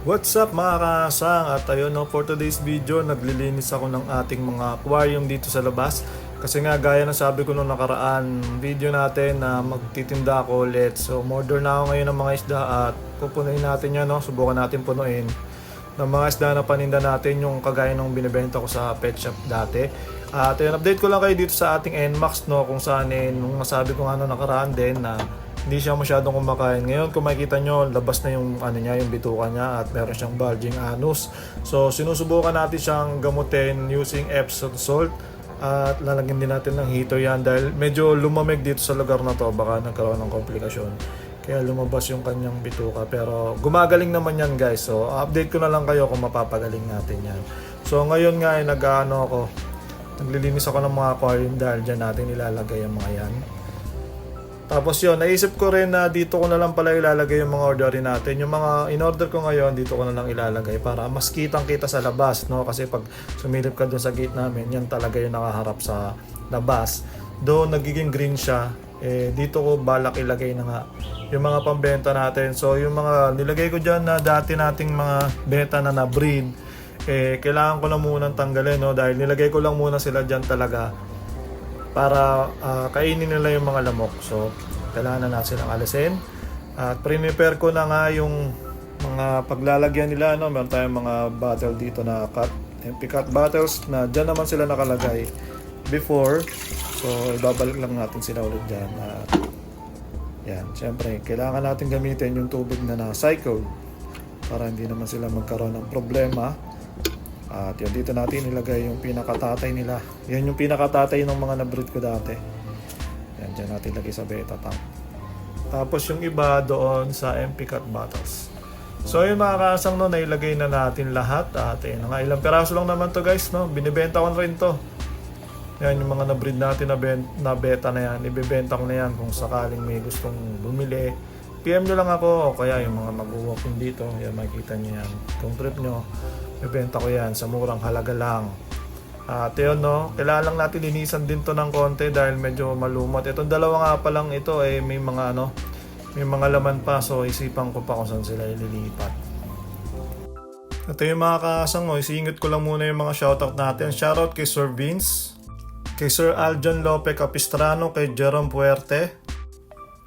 What's up mga kasang? At ayun no, for today's video, naglilinis ako ng ating mga aquarium dito sa labas. Kasi nga gaya ng sabi ko nung nakaraan video natin na magtitinda ako ulit. So modern na ako ngayon ng mga isda at pupunuin natin yan no, subukan natin punuin. Ng mga isda na paninda natin yung kagaya nung binibenta ko sa pet shop dati. At ayun, update ko lang kayo dito sa ating NMAX no, kung saan eh, nung nasabi ko nga nung nakaraan din na hindi siya masyadong kumakain. Ngayon, kung makikita nyo, labas na yung, ano niya, yung bituka niya at meron siyang bulging anus. So, sinusubukan natin siyang gamutin using Epsom salt at lalagyan din natin ng heater yan dahil medyo lumamig dito sa lugar na to. Baka nagkaroon ng komplikasyon. Kaya lumabas yung kanyang bituka. Pero gumagaling naman yan guys. So update ko na lang kayo kung mapapagaling natin yan. So ngayon nga ay nag-ano ako. Naglilinis ako ng mga aquarium dahil dyan natin ilalagay ang mga yan tapos yun, naisip ko rin na dito ko na lang pala ilalagay yung mga orderin natin. Yung mga in-order ko ngayon, dito ko na lang ilalagay para mas kitang kita sa labas, no? Kasi pag sumilip ka doon sa gate namin, yan talaga yung nakaharap sa labas. Doon nagiging green siya, eh, dito ko balak ilagay na nga yung mga pambenta natin. So, yung mga nilagay ko dyan na dati nating mga beta na na-breed, eh, kailangan ko na munang tanggalin, no? Dahil nilagay ko lang muna sila dyan talaga para ah, kainin nila yung mga lamok. So, kailangan na natin silang alisin. At prepare ko na nga yung mga paglalagyan nila. No? Meron tayong mga bottle dito na cut, MP cut bottles na dyan naman sila nakalagay before. So, ibabalik lang natin sila ulit dyan. At yan, syempre, kailangan natin gamitin yung tubig na na-cycle para hindi naman sila magkaroon ng problema. At yun, dito natin ilagay yung pinakatatay nila. Yan yung pinakatatay ng mga na-breed ko dati. Yan, dyan natin ilagay sa beta tank. Tapos yung iba doon sa MP cut bottles. So yun mga kasang no, nailagay na natin lahat. At yun, nga, ilang peraso lang naman to guys, no? Binibenta ko rin to. Yan yung mga na-breed natin na, ben, na beta na yan. Ibebenta ko na yan kung sakaling may gustong bumili. PM nyo lang ako o kaya yung mga mag-walking dito. Yan, makikita nyo yan. Kung trip nyo, ibebenta ko yan sa murang halaga lang. At yun no, kailangan lang natin linisan din to ng konti dahil medyo malumot. Itong dalawa nga pa lang ito ay may mga ano, may mga laman pa so isipan ko pa kung saan sila ililipat. Ito yung mga kasang mo, isingit ko lang muna yung mga shoutout natin. Shoutout kay Sir Vince, kay Sir Aljon Lope Capistrano, kay Jerome Puerte,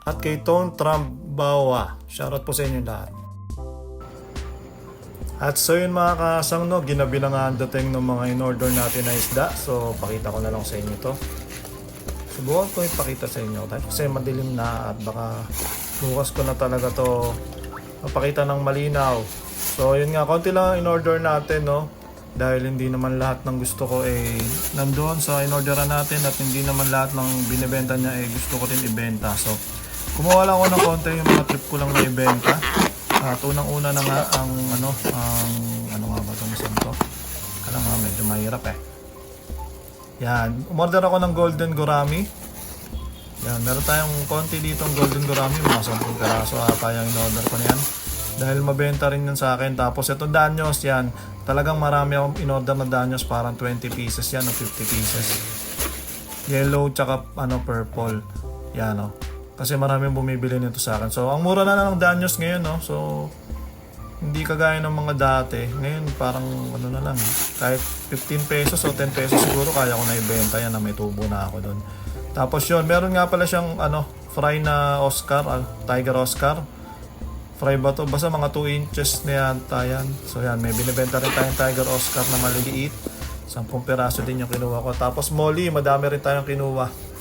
at kay Tone Trambawa. Shoutout po sa inyo lahat. At so yun mga kasang no, ginabi na nga ang dating ng mga in-order natin na isda. So pakita ko na lang sa inyo to. Subukan ko ipakita sa inyo dahil kasi madilim na at baka bukas ko na talaga to mapakita ng malinaw. So yun nga, konti lang ang in-order natin no. Dahil hindi naman lahat ng gusto ko eh nandoon sa in-orderan natin at hindi naman lahat ng binibenta niya eh gusto ko rin ibenta. So kumuha lang ako ng konti yung mga trip ko lang na ibenta. At unang-una na nga ang ano, ang ano nga ba itong isang to? Kala nga medyo mahirap eh. Yan, umorder ako ng Golden Gourami. Yan, meron tayong konti dito ng Golden Gourami, mga 10 peraso ata yung in-order ko na yan. Dahil mabenta rin yun sa akin. Tapos ito Danyos, yan. Talagang marami akong in-order na Danyos, parang 20 pieces yan o 50 pieces. Yellow tsaka ano purple. Yan o. Kasi maraming bumibili nito sa akin. So, ang mura na lang ng Danyos ngayon, no? So, hindi kagaya ng mga dati. Ngayon, parang ano na lang. Kahit 15 pesos o 10 pesos siguro, kaya ko na ibenta yan na may tubo na ako doon. Tapos yun, meron nga pala siyang ano, fry na Oscar, ah, Tiger Oscar. Fry ba to? Basta mga 2 inches na yan, yan. So yan, may binibenta rin tayong Tiger Oscar na maliliit. 10 peraso din yung kinuha ko. Tapos Molly, madami rin tayong kinuha.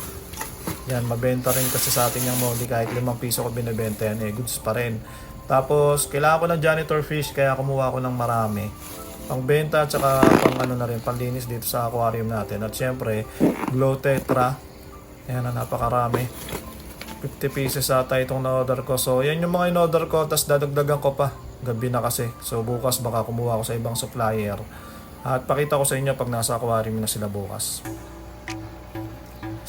Yan, mabenta rin kasi sa atin yung molly kahit 5 piso ko binibenta yan eh, goods pa rin. Tapos, kailangan ko ng janitor fish kaya kumuha ko ng marami. Pangbenta at saka pang ano na rin, panlinis dito sa aquarium natin. At syempre, glow tetra. Ayan na, napakarami. 50 pieces ata itong na-order ko. So, yan yung mga in-order ko. Tapos dadagdagan ko pa. Gabi na kasi. So, bukas baka kumuha ko sa ibang supplier. At pakita ko sa inyo pag nasa aquarium na sila bukas.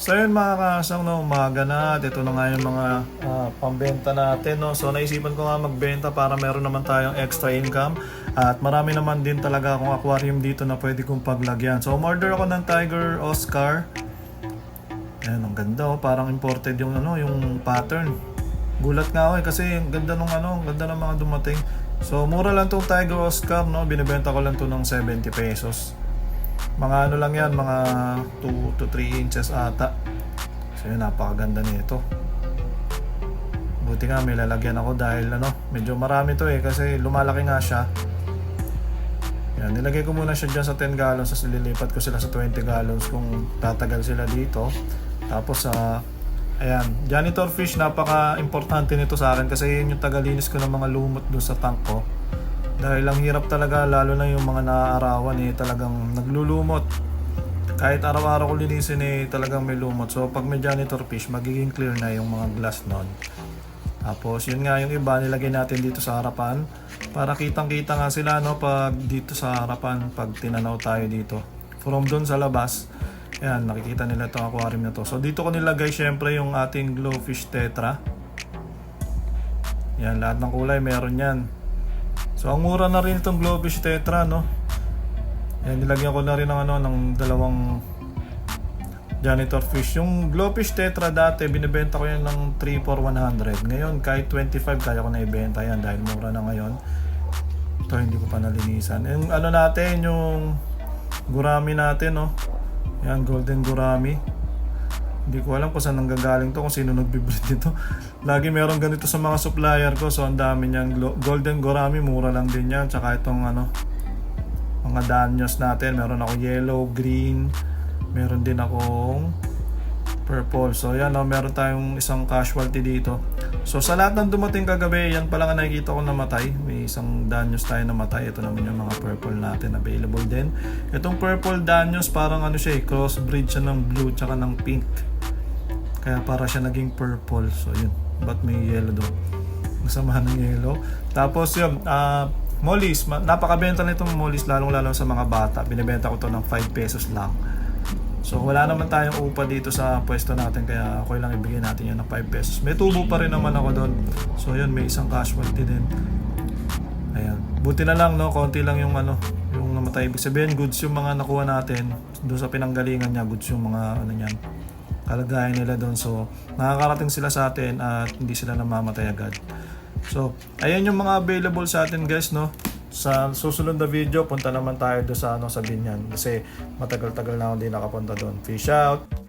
So yun mga kasang no, umaga na at ito na nga yung mga ah, pambenta natin no. So naisipan ko nga magbenta para meron naman tayong extra income at marami naman din talaga akong aquarium dito na pwede kong paglagyan. So umorder ako ng Tiger Oscar. Ayan, ang ganda oh, parang imported yung ano, yung pattern. Gulat nga ako eh kasi ang ganda nung ano, ang ganda ng mga dumating. So, mura lang tong Tiger Oscar, no? Binibenta ko lang to ng 70 pesos. Mga ano lang yan, mga 2 to 3 inches ata. So, yun, napakaganda nito. Buti nga may lalagyan ako dahil ano, medyo marami to eh kasi lumalaki nga siya. Yan, nilagay ko muna siya dyan sa 10 gallons tapos lilipat ko sila sa 20 gallons kung tatagal sila dito. Tapos sa ayan, janitor fish napaka-importante nito sa akin kasi yun yung tagalinis ko ng mga lumot doon sa tank ko. Dahil ang hirap talaga lalo na yung mga naaarawan eh talagang naglulumot. Kahit araw-araw ko linisin eh talagang may lumot. So pag may janitor fish magiging clear na yung mga glass nun. Tapos yun nga yung iba nilagay natin dito sa harapan para kitang-kita nga sila no pag dito sa harapan pag tinanaw tayo dito. From doon sa labas, ayan nakikita nila itong aquarium na to. So dito ko nilagay syempre yung ating glowfish tetra. Yan lahat ng kulay meron yan. So ang mura na rin itong glowfish tetra no. Yan nilagyan ko na rin ng ano ng dalawang janitor fish. Yung glowfish tetra dati, binibenta ko yan ng 3 for 100. Ngayon, kahit 25, kaya ko na ibenta yan dahil mura na ngayon. Ito, hindi ko pa nalinisan. Yung ano natin, yung gurami natin, no? Yan, golden gurami. Hindi ko alam kung saan nanggagaling to, kung sino nagbe-breed nito. Lagi meron ganito sa mga supplier ko, so ang dami niyang golden gurami, mura lang din yan. Tsaka itong ano, mga danyos natin. Meron ako yellow, green, meron din akong purple. So yan, no, meron tayong isang casualty dito. So sa lahat ng dumating kagabi, yan pala nga nakikita ko namatay. May isang danyos tayo namatay. Ito naman yung mga purple natin available din. Itong purple danyos parang ano siya eh, crossbreed siya ng blue tsaka ng pink. Kaya para siya naging purple. So yun, ba't may yellow doon? Masama ng yellow. Tapos yun, ah mollies, ma- napakabenta nitong mollies lalong lalo sa mga bata. Binibenta ko to ng 5 pesos lang. So wala naman tayong upa dito sa pwesto natin kaya okay lang ibigay natin yan ng 5 pesos. May tubo pa rin naman ako doon. So yun, may isang casualty din. Ayan. Buti na lang no, konti lang yung ano, yung namatay. Ibig sabihin, goods yung mga nakuha natin. Doon sa pinanggalingan niya, goods yung mga ano niyan. Kalagayan nila doon. So, nakakarating sila sa atin at hindi sila namamatay agad. So, ayan yung mga available sa atin guys, no? Sa susunod na video, punta naman tayo doon sa, ano, sa Binyan. Kasi matagal-tagal na ako hindi nakapunta doon. Fish out!